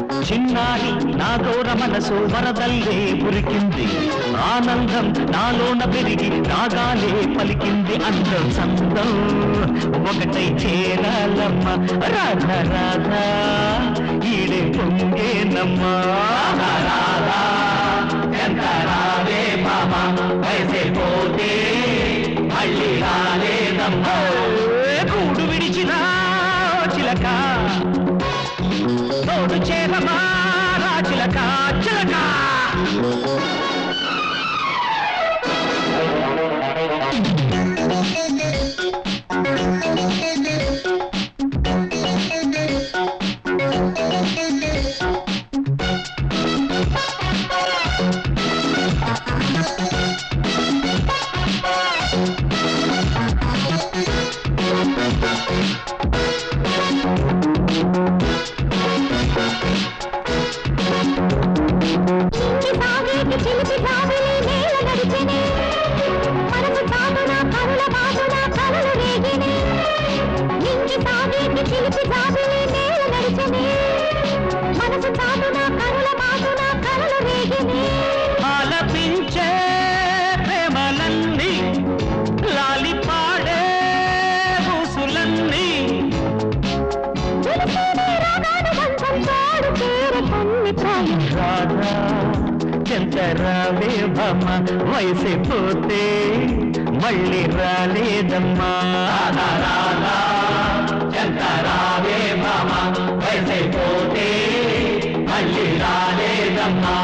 చిన్నారి నా దూర మనసు వరదల్లే పురికింది. ఆనందం నాలోన పెరిగి రాగాలే పలికింది అందం సందం ఒకటై చేరాలమ్మ రాధ రాధ. ఈడే పొంగేనమ్మా. రాధా ఎంత రావే మామ వయసే పోతే మళ్ళీ రాలేదమ్మా. చిలక చిలక. సాగేటి చిలిపి జాబిలి నేల నడిచెనే. మనసు చాటున కరుల బాటున కలలు రేగినే. ఆలపించే ప్రేమలన్నీ లాలి పాడే ఊసులన్నీ. తెలిసేనే రాగాను బంధం తోడు చేర కన్ని ప్రాయం రాధా చంచరావే భమ వయసే పోతే మళ్ళీ రాలేదమ్మా. రాధా. చంచరావే భమ వయసే పోతే మళ్ళీ రాలేదమ్మా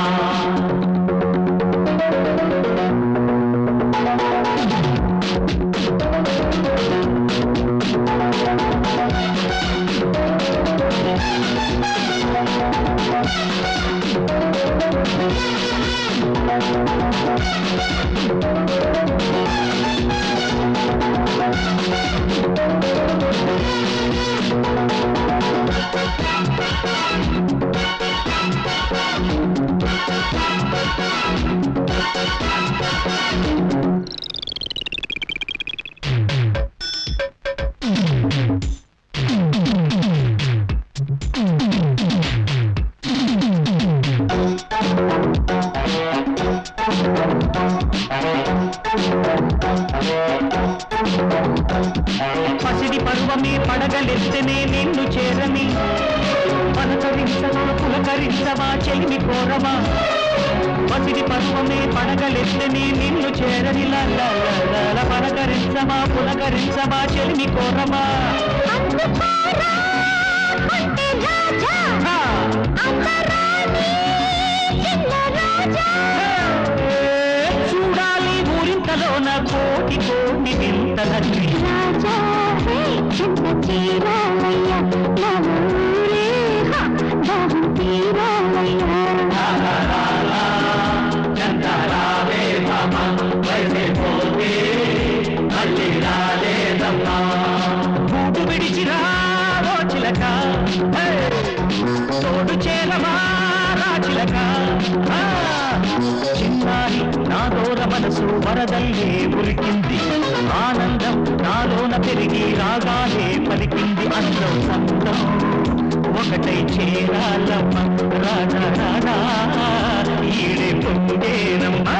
పసిడి పరువమే పడగలెత్తనే నిన్ను చేరని పలకరించవా పులకరించవా చెలిమి కోరమా. పసిడి పరువమే పడగలెత్తనే నిన్ను చేరని. లల పలకరించవా పులకరించవా చెలిమి కొంటె రాజా. ఊరింతలోన కోటి కోటి వింతలన్నీ రాజా హే చిన్న చీరాలయ్య నా ఊరే హ, దాహం తీరాలయ్య చందరావే మామ వయసే పోతే మళ్ళీ రాలేదమ్మా గూడు విడిచిరా ఓ చిలక హే! తోడు చేరమా రాచిలక ఆ! చిన్నారి నా దూర మనసు వరదల్లే ఉరికింది. ఆనందం నాలోన పెరిగి రాగానే పలికింది అందం సంతం. ఒకటై చేరాలమ్మ రాధా రాధా ఈడే పొంగేనమ్మా